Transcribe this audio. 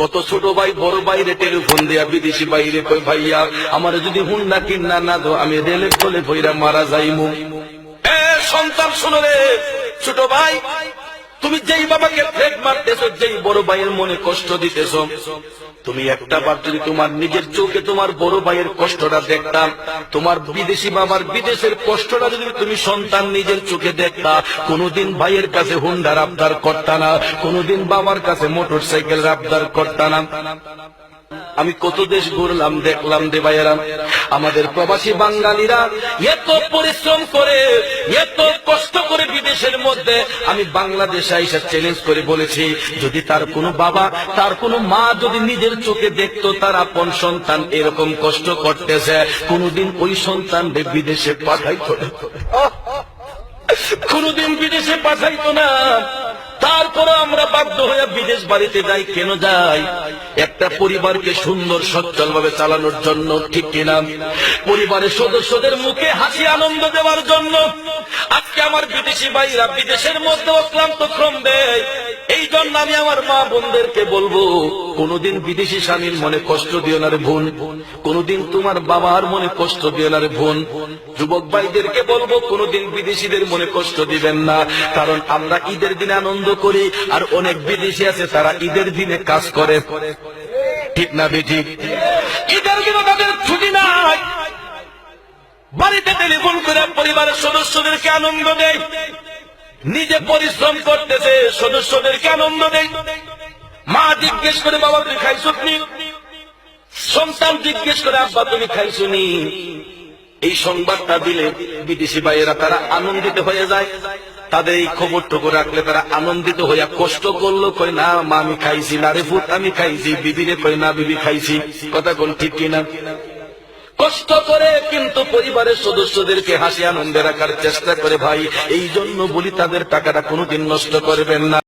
কত ছোট ভাই, বড় বাইরে টেলিফোন দিয়া বিদেশি বাইরে কই ভাইয়া, আমার যদি হুন্ডা কিনা না দো আমি রেলে ফলে ভৈরা মারা যাইমু। সন্তান শুনলে ছোট ভাই তুমি যেই বাবাকে ফেক মারতেছ, যেই বড় ভাইয়ের মনে কষ্ট দিতেছ, তুমি একটা বার যদি তোমার নিজের চোখে তোমার বড় ভাইয়ের কষ্টটা দেখতাম তোমার বিদেশি বাবার বিদেশের কষ্টটা যদি তুমি সন্তান নিজের চোখে দেখতা, কোনোদিন ভাইয়ের কাছে হুন্ডার আবদার করতা না, কোনোদিন বাবার কাছে মোটর সাইকেল আবদার করতা না। আমি কত দেশ ঘুরলাম, দেখলাম দে ভাইয়েরা। আমাদের প্রবাসী বাঙালিরা এত পরিশ্রম করে, এত কষ্ট করে বিদেশের মধ্যে আমি বাংলাদেশে এসে চ্যালেঞ্জ করে বলেছি, যদি তার কোনো বাবা, তার কোনো মা যদি নিজের চোখে দেখতো তার আপন সন্তান এরকম কষ্ট করতেছে, কোনোদিন ওই সন্তান বিদেশে পাঠাইতো না। কোনোদিন বিদেশে পাঠাইতো না। তারপরে আমরা বিদেশ বাড়িতে যাই কেন যাই? একটা পরিবারকে সুন্দর সচ্ছল ভাবে চালানোর জন্য, ঠিক কিনা? পরিবারের সদস্যদের মুখে হাসি, আনন্দ দেওয়ার জন্য। আজকে আমার বিদেশি ভাইরা বিদেশের মধ্যে অক্লান্ত ক্রম দেয়। এই জন্য আমি আমার মা বোনদেরকে বলব, কোনোদিন বিদেশি স্বামীর মনে কষ্ট দিও না রে বোন। কোনোদিন তোমার বাবার মনে কষ্ট দিও না রে বোন। যুবক ভাইদেরকে বলব, কোনোদিন বিদেশিদের মনে কষ্ট দিবেন না। কারণ আমরা ঈদের দিনে আনন্দ করি, আর অনেক বিদেশি আছে, তারা ঈদের দিনে কাজ করে। ঠিক না বেঠিক ঈদের দিনে তাদের ছুটি নাই। বাড়িতে টেলিফোন করে পরিবারের সদস্যদেরকে আনন্দ দেয়। নিজে পরিশ্রম করতেছে সদস্যদেরকে আনন্দ দেয় মা জিজ্ঞেস করে, বাবা, তুমি খাইছো নি সন্তান জিজ্ঞেস করে, আব্বা, তুমি খাইছো নি? এই সংবাদটা দিলে বিদেশি ভাইয়েরা তারা আনন্দিত হয়ে যায়। তাদের এই খবর টুকু রাখলে তারা আনন্দিত হইয়া কষ্ট করল কই না, মা, আমি খাইছি, না রে ফুট আমি খাইছি, বিবিরে কই না, বিবি খাইছি। কথা কোন ঠিক কিনা? কষ্ট করে কিন্তু পরিবারের সদস্যদেরকে হাসি আনন্দে রাখার চেষ্টা করে ভাই। এই জন্য বলি তাদের টাকাটা কোনোদিন নষ্ট করবেন না।